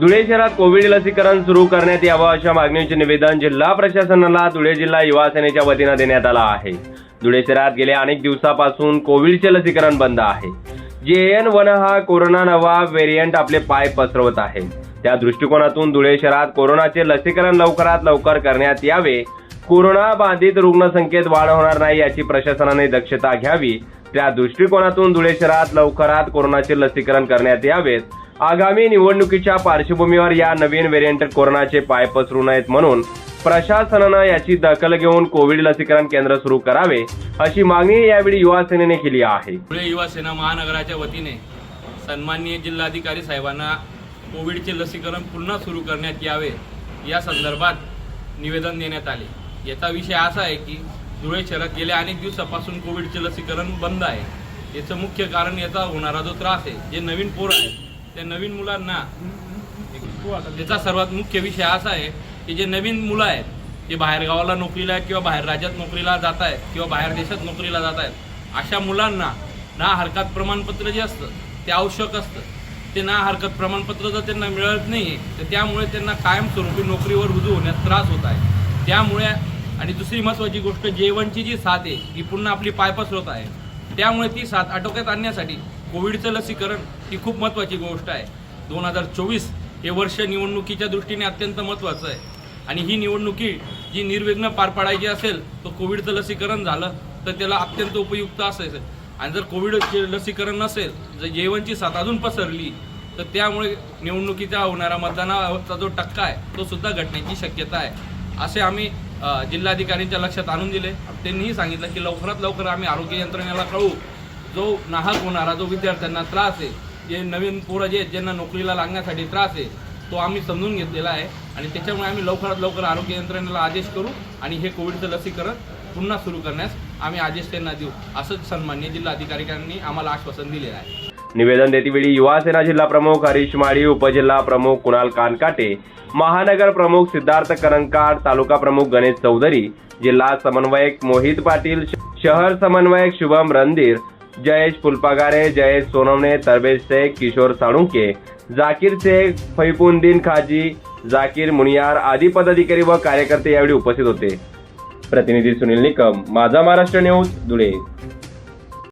धुळे शहरात कोविड लसीकरण सुरू करण्यात यावं अशा मागणीचे निवेदन जिल्हा प्रशासनाला धुळे जिल्हा युवा सेनेच्या वतीनं देण्यात आलं आहे. धुळे शहरात गेल्या अनेक दिवसापासून कोविडचे लसीकरण बंद आहे. जे एन वन हा कोरोना नवा व्हेरियंट आपले पाय पसरवत आहे. त्या दृष्टिकोनातून धुळे शहरात कोरोनाचे लसीकरण लवकरात लवकर करण्यात यावे. कोरोना बाधित रुग्णसंख्येत वाढ होणार नाही याची प्रशासनाने दक्षता घ्यावी. त्या दृष्टिकोनातून धुळे शहरात लवकरात कोरोनाचे लसीकरण करण्यात यावेत. आगामी निवडणुकीच्या पार्श्वभूमीवर या नवीन व्हेरियंट कोरोनाचे पाय पसरू नयेत म्हणून प्रशासनानं याची दखल घेऊन कोविड लसीकरण केंद्र सुरू करावे अशी मागणी यावेळी युवा सेनेने केली आहे. धुळे युवा सेना महानगराच्या वतीने सन्माननीय जिल्हाधिकारी साहेबांना कोविडचे लसीकरण पुन्हा सुरू करण्यात यावे या संदर्भात निवेदन देण्यात आले. याचा विषय असा आहे की धुळे शहरात गेल्या अनेक दिवसापासून कोविडचे लसीकरण बंद आहे. याचं मुख्य कारण याचा होणारा जो त्रास आहे जे नवीन पोर आहे त्या नवीन मुलांना त्याचा सर्वात मुख्य विषय असा आहे की जे नवीन मुलं आहेत जे बाहेर गावाला नोकरीला आहेत किंवा बाहेर राज्यात नोकरीला जात आहेत किंवा बाहेर देशात नोकरीला जात आहेत अशा मुलांना ना हरकत प्रमाणपत्र जे असतं ते आवश्यक असतं. ते ना हरकत प्रमाणपत्र जर त्यांना मिळत नाही तर त्यामुळे त्यांना कायमस्वरूपी नोकरीवर रुजू होण्यास त्रास होत आहे. त्यामुळे आणि दुसरी महत्त्वाची गोष्ट जेवणची जी साथ आहे ही पुन्हा आपली पाय पसरवत आहे. त्यामुळे ती साथ आटोक्यात आणण्यासाठी कोविडचं लसीकरण ही खूप महत्त्वाची गोष्ट आहे. दोन हजार चोवीस हे वर्ष निवडणुकीच्या दृष्टीने अत्यंत महत्त्वाचं आहे. आणि ही निवडणुकी जी निर्विघ्न पार पाडायची असेल तर कोविडचं लसीकरण झालं तर त्याला अत्यंत उपयुक्त असेल आणि जर कोविडचे लसीकरण नसेल जर जेवणची साथ अजून पसरली तर त्यामुळे निवडणुकीचा होणारा मतदानाचा जो टक्का आहे तो सुद्धा घटण्याची शक्यता आहे. असे आम्ही जिल्हाधिकाऱ्यांच्या लक्षात आणून दिले. त्यांनीही सांगितलं की लवकरात लवकर आम्ही आरोग्य यंत्रणेला कळवू. जो नाहक होणारा जो विद्यार्थ्यांना त्रास आहे जे नवीन पोरं जे आहेत ज्यांना नोकरीला लागण्यासाठी त्रास आहे तो आम्ही समजून घेतलेला आहे. आणि त्याच्यामुळे आम्ही लवकरात लवकर आरोग्य यंत्रणेला आदेश करू आणि हे कोविडचं लसीकरण पुन्हा सुरू करण्यास आम्ही आदेश त्यांना देऊ असंच सन्मान्य जिल्हाधिकाऱ्यांनी आम्हाला आश्वासन दिलेलं आहे. निवेदन देतेवेळी युवा सेना जिल्हा प्रमुख हरीश माळी उपजिल्हा प्रमुख कुणाल कानकाटे महानगर प्रमुख सिद्धार्थ करंकार तालुका प्रमुख गणेश चौधरी जिल्हा समन्वयक मोहित पाटील शहर समन्वयक शुभम रणधीर जयेश फुलपागारे जयेश सोनवणे तरबेज शेख किशोर साळुंके जाकीर शेख फैपुद्दीन खाजी जाकीर मुनियार आदी पदाधिकारी व कार्यकर्ते यावेळी उपस्थित होते. प्रतिनिधी सुनील निकम माझा महाराष्ट्र न्यूज धुळे.